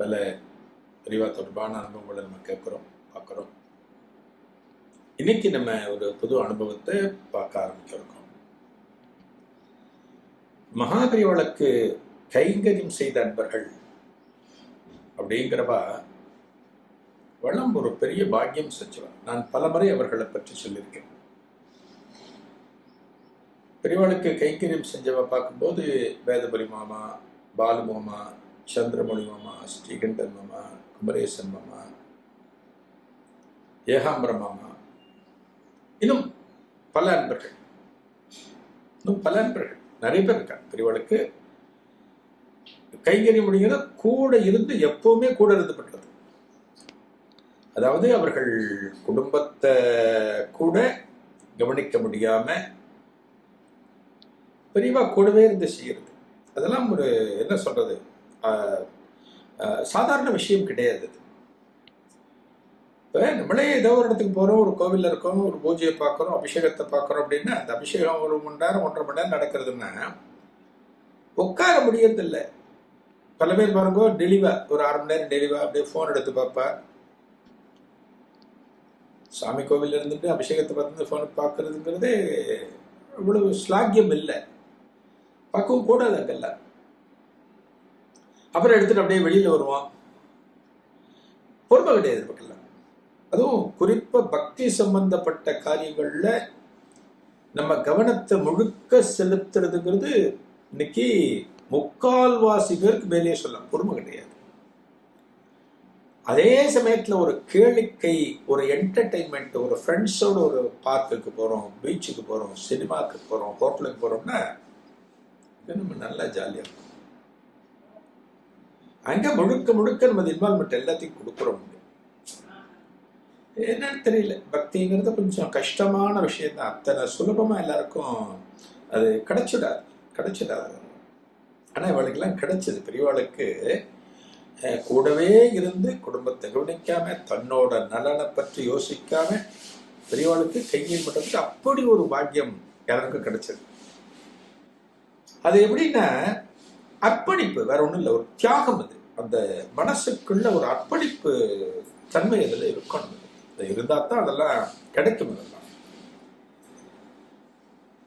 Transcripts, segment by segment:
பல பிரிவா தொடர்பான அனுபவங்களை நம்ம கேட்குறோம் பார்க்குறோம். இன்னைக்கு நம்ம ஒரு புது அனுபவத்தை பார்க்க ஆரம்பிச்சிருக்கோம். மகாபரிவாளுக்கு கைங்கரியம் செய்த அன்பர்கள் அப்படிங்கிறவா வளம் ஒரு பெரிய பாக்கியம் செஞ்சவன் நான் பலமுறை அவர்களை பற்றி சொல்லியிருக்கேன். பெரியவாளுக்கு கைங்கரியம் செஞ்சவ பார்க்கும்போது வேதபுரி மாமா பாலு மாமா சந்திரமொழி மாமா ஸ்ரீகண்டன் மாமா குமரேசன் மாமா ஏகாம்பர மாமா இன்னும் பல அன்பர்கள். இன்னும் பல அன்பர்கள். நிறைய பேர் இருக்காங்க. பெரியவளுக்கு கைங்கறி முடிங்கன்னா கூட இருந்து எப்பவுமே கூட இருந்து பண்றது. அதாவது அவர்கள் குடும்பத்தை கூட கவனிக்க முடியாம பெரியவா கூடவே இருந்து செய்யறது. அதெல்லாம் ஒரு என்ன சொல்றது? சாதாரண விஷயம் கிடையாது இப்போ நம்மளே ஏதோ ஒரு இடத்துக்கு போகிறோம் ஒரு கோவிலில் இருக்கோம் ஒரு பூஜையை பார்க்குறோம் அபிஷேகத்தை பார்க்குறோம் அப்படின்னா அந்த அபிஷேகம் ஒரு மணி நேரம் ஒன்றரை மணி நேரம் நடக்கிறதுன்னா உட்கார முடியறதில்லை. பல பேர் பாருங்க டெலிவா ஒரு அரை மணி நேரம் டெலிவா அப்படியே ஃபோன் எடுத்து பார்ப்பா சாமி கோவில் இருந்துட்டு அபிஷேகத்தை பார்த்து ஃபோன் பார்க்கறதுங்கிறதே இவ்வளவு ஸ்லாக்கியம் இல்லை. பார்க்கவும் கூடாது அங்கெல்லாம். அப்புறம் எடுத்துட்டு அப்படியே வெளியில் வருவான். பொறுமை கிடையாது பக்கத்தில். அதுவும் குறிப்பாக பக்தி சம்பந்தப்பட்ட காரியங்களில் நம்ம கவனத்தை முழுக்க செலுத்துறதுங்கிறது இன்னைக்கு முக்கால்வாசி பேருக்கு மேலேயே சொல்லலாம். பொறுமை கிடையாது. அதே சமயத்தில் ஒரு கேளிக்கை ஒரு என்டர்டைன்மெண்ட் ஒரு ஃப்ரெண்ட்ஸோட ஒரு பார்க்குக்கு போகிறோம் பீச்சுக்கு போகிறோம் சினிமாக்கு போகிறோம் ஹோட்டலுக்கு போகிறோம்னா நம்ம நல்லா ஜாலியாக இருக்கும் அங்கே முழுக்க முழுக்க நம்ம இன்வால்மெண்ட் எல்லாத்தையும் கொடுக்குறோம் என்னன்னு தெரியல. பக்திங்கிறது கொஞ்சம் கஷ்டமான விஷயந்தான் அத்தனை சுலபமா எல்லாருக்கும் அது கிடைச்சிடாது. கிடைச்சிடாது. ஆனால் இவளுக்கெல்லாம் கிடைச்சது. பெரியவாளுக்கு கூடவே இருந்து குடும்பத்தை கவனிக்காம தன்னோட நலனை பற்றி யோசிக்காம பெரியவாளுக்கு கையில் மட்டும் அப்படி ஒரு பாக்கியம் எல்லாருக்கும் கிடைச்சது. அது எப்படின்னா அர்ப்பணிப்பு. வேற ஒன்றும் இல்லை. ஒரு தியாகம் அது. அந்த மனசுக்குள்ள ஒரு அர்ப்பணிப்பு தன்மை அதில் இருக்கணும் அது இருந்தா தான் அதெல்லாம் கிடைக்கும் அதெல்லாம்.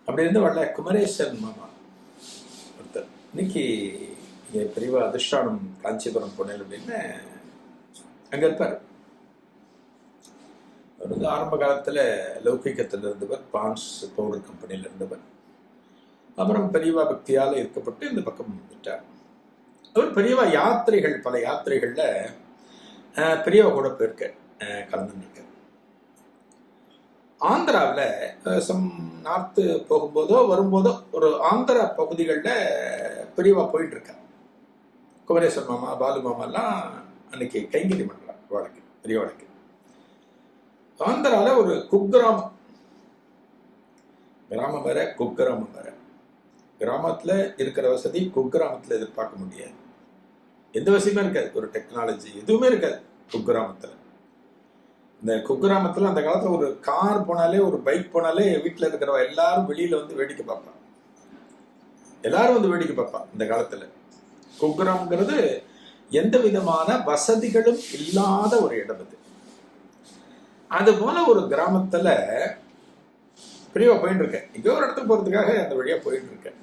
அப்படி இருந்து வரல குமரேசன் மாமா. ஒருத்தர். இன்னைக்கு இங்கே பெரியவா அதிர்ஷ்டானம் காஞ்சிபுரம் போனேன் அப்படின்னு அங்கே இருப்பார். அவர் வந்து ஆரம்ப காலத்துல லௌகிக்கத்தில் இருந்தவர் பான்ஸ் பவுடர் கம்பெனியில் இருந்தவர். அப்புறம் பெரியவா பக்தியால் இருக்கப்பட்டு இந்த பக்கம் வந்துட்டார். அவர் பெரியவா யாத்திரைகள் பல யாத்திரைகள்ல அஹ், பெரியவா கூட போயிருக்க அஹ், கலந்துருக்க ஆந்திராவில் சம் நார்த்து போகும்போதோ வரும்போதோ ஒரு ஆந்திரா பகுதிகளில் பெரியவா போயிட்டு இருக்க குமரேசன் மாமா பாலு மாமாலாம் அன்னைக்கு கைங்கரி பண்றாங்க வழக்கு பெரிய வழக்கு. ஆந்திராவில் ஒரு குக்கிராமம். கிராமம் வேற குக்கிராமம் வேற. கிராமத்தில் இருக்கிற வசதி குக்கிராமத்தில் எதிர்பார்க்க முடியாது. எந்த வசதியுமே இருக்காது. ஒரு டெக்னாலஜி எதுவுமே இருக்காது குக்கிராமத்தில். இந்த குக்கிராமத்தில் அந்த காலத்தில் ஒரு கார் போனாலே ஒரு பைக் போனாலே வீட்டில் இருக்கிறவ எல்லாரும் வெளியில் வந்து வேடிக்கை பார்ப்பான் எல்லாரும் வந்து வேடிக்கை பார்ப்பான் இந்த காலத்தில். குக்கிராம்ங்கிறது எந்த விதமான வசதிகளும் இல்லாத ஒரு இடம் அது. அதுபோல ஒரு கிராமத்தில் பெரியவா போயிட்டு இருக்கேன் எங்கேயோ ஒரு இடத்துக்கு போறதுக்காக அந்த வழியா போயிட்டு இருக்கேன்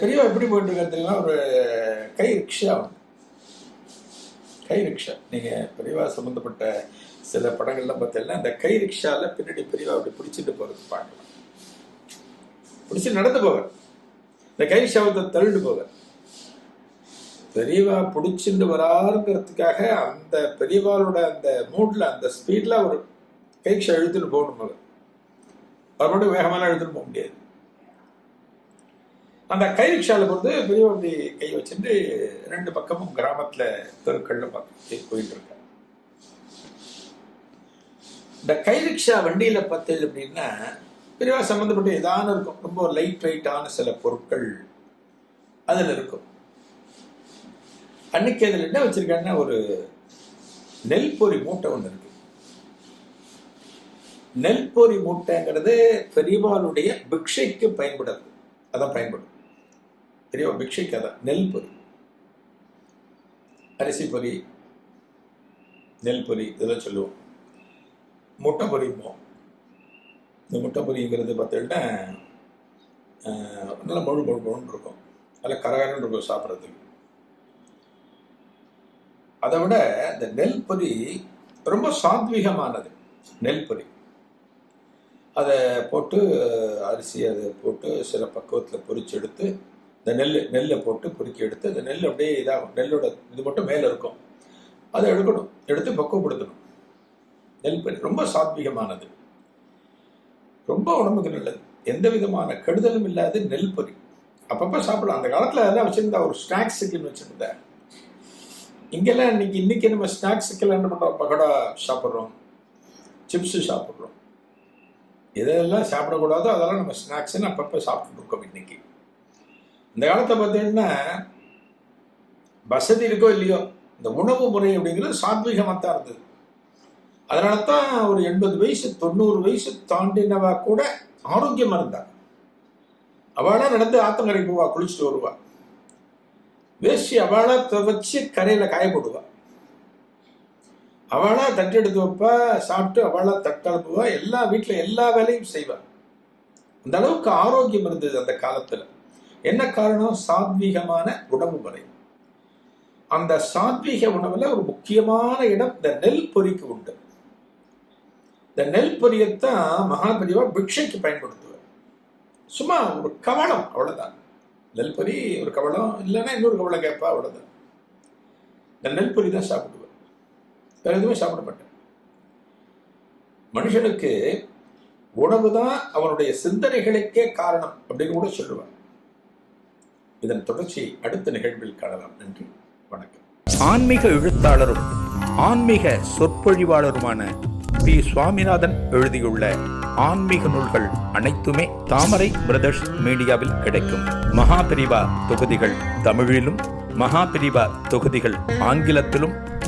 பெரியவா எப்படி போயிட்டு இருக்காரு ஒரு கை ரிக்ஷா கை ரிக்ஷா. நீங்க பெரியவா சம்பந்தப்பட்ட சில படங்கள்லாம் பார்த்தீங்கன்னா அந்த கை ரிக்ஷால பின்னாடி பெரியவா அப்படி பிடிச்சிட்டு போறது பார்க்கலாம். பிடிச்சி நடந்து போவார் இந்த கை ரிக்ஷாவை தள்ளிட்டு போவார் பெரியவா பிடிச்சிட்டு வராருங்கிறதுக்காக அந்த பெரியவாளோட அந்த மூட்ல அந்த ஸ்பீட்ல ஒரு கைக்ஷா இழுத்துட்டு போகணும் அவர் அவர் மட்டும் வேகமெல்லாம் இழுத்துட்டு போக முடியாது. அந்த கை ரிக்ஷாவில் வந்து பெரியவா கை வச்சுட்டு ரெண்டு பக்கமும் கிராமத்துல தெருக்கள்ல பார்த்து போயிட்டு இருக்காங்க. இந்த கை ரிக்ஷா வண்டியில பார்த்தது அப்படின்னா பெரியவா சம்மந்தப்பட்ட ஏதான இருக்கும். ரொம்ப லைட் வெயிட்டான சில பொருட்கள் அதில் இருக்கும். அன்னைக்கு அதில் என்ன வச்சிருக்காங்கன்னா ஒரு நெல் பொறி மூட்டை ஒன்று இருக்கு. நெல் பொரி மூட்டைங்கிறது பெரியவாளுடைய பிக்ஷைக்கு பயன்படாது. அதான் பயன்படும். பெரியவா பிக்ஷைக்கு அதான் நெல் பொரி அரிசி பொரி நெல் பொறி இதெல்லாம் சொல்லுவோம். முட்டை பொரிப்போம் இந்த முட்டை பொரிங்கிறது பார்த்தீங்கன்னா நல்லா முழு முழு இருக்கும். நல்லா கரகரன்னு இருக்கும் சாப்பிட்றதுக்கு. அதை விட இந்த நெல் பொறி ரொம்ப சாத்விகமானது. நெல் பொறி அதை போட்டு அரிசி அதை போட்டு சில பக்குவத்தில் பொறிச்சு எடுத்து இந்த நெல் நெல்லை போட்டு பொறுக்கி எடுத்து அந்த நெல் அப்படியே இதாகும். நெல்லோட இது மட்டும் மேலே இருக்கும். அதை எடுக்கணும். எடுத்து பக்குவப்படுத்தணும். நெல் பொரி ரொம்ப சாத்விகமானது. ரொம்ப உடம்புக்கு நல்லது. எந்த விதமான கெடுதலும் இல்லாத நெல் பொறி அப்பப்போ சாப்பிடலாம். அந்த காலத்தில் அதெல்லாம் வச்சுருந்தா ஒரு ஸ்நாக்ஸுக்குன்னு வச்சுருந்தா. இங்கெல்லாம் இன்னைக்கு இன்னைக்கு நம்ம ஸ்நாக்ஸுக்கெல்லாம் என்ன பண்ணுறோம்? பகோடா சாப்பிட்றோம். சிப்ஸு சாப்பிட்றோம். எதெல்லாம் சாப்பிடக்கூடாதோ அதெல்லாம் நம்ம ஸ்நாக்ஸ்ன்னு அப்பப்போ சாப்பிட்டு இருக்கோம் இன்னைக்கு. இந்த காலத்தை பார்த்தீங்கன்னா வசதி இருக்கோ இல்லையோ இந்த உணவு முறை அப்படிங்கிறது சாத்விகமாக தான் இருந்தது. அதனால தான் ஒரு எண்பது வயசு தொண்ணூறு வயசு தாண்டினவா கூட ஆரோக்கியமாக இருந்தா. அவளாக நடந்து ஆத்தங்கரை போவா குளிச்சுட்டு வருவா. வேஷ்டி அவளா துவச்சி கரையில் காய அவளா தட்டெடுத்து வைப்பா சாப்பிட்டு அவளா தட்டழுப்புவா எல்லா வீட்டில் எல்லா வேலையும் செய்வாள் அந்த அளவுக்கு ஆரோக்கியம் இருந்தது அந்த காலத்தில். என்ன காரணம்? சாத்வீகமான உணவு முறை. அந்த சாத்வீக உணவுல ஒரு முக்கியமான இடம் இந்த நெல் பொறிக்கு உண்டு. இந்த நெல் பொரியத்தான் மகாபெரிவா பிக்ஷைக்கு பயன்படுத்துவார். சும்மா ஒரு கவளம் அவ்வளவுதான். நெல் பொரி ஒரு கவளம் இல்லைன்னா இன்னொரு கவளம் கேட்பா அவ்வளவுதான். இந்த நெல் பொரி தான் சாப்பிடுவார். வேற எதுவுமே சாப்பிட மாட்டேன் மனுஷனுக்கு உணவு தான் அவனுடைய சிந்தனைகளுக்கே காரணம் அப்படின்னு கூட சொல்லுவார். இதன் தொடர்ச்சி அடுத்த நிகழ்வில் காணலாம். நன்றி. வணக்கம். ஆன்மீக எழுத்தாளரும் ஆன்மீக சொற்பொழிவாளருமான பி. சுவாமிநாதன் எழுதியுள்ள ஆன்மீக நூல்கள் அனைத்துமே தாமரை பிரதர்ஸ் மீடியாவில் கிடைக்கும். மகாபிரிவா தொகுதிகள் தமிழிலும் மகாபிரிவா தொகுதிகள் ஆங்கிலத்திலும்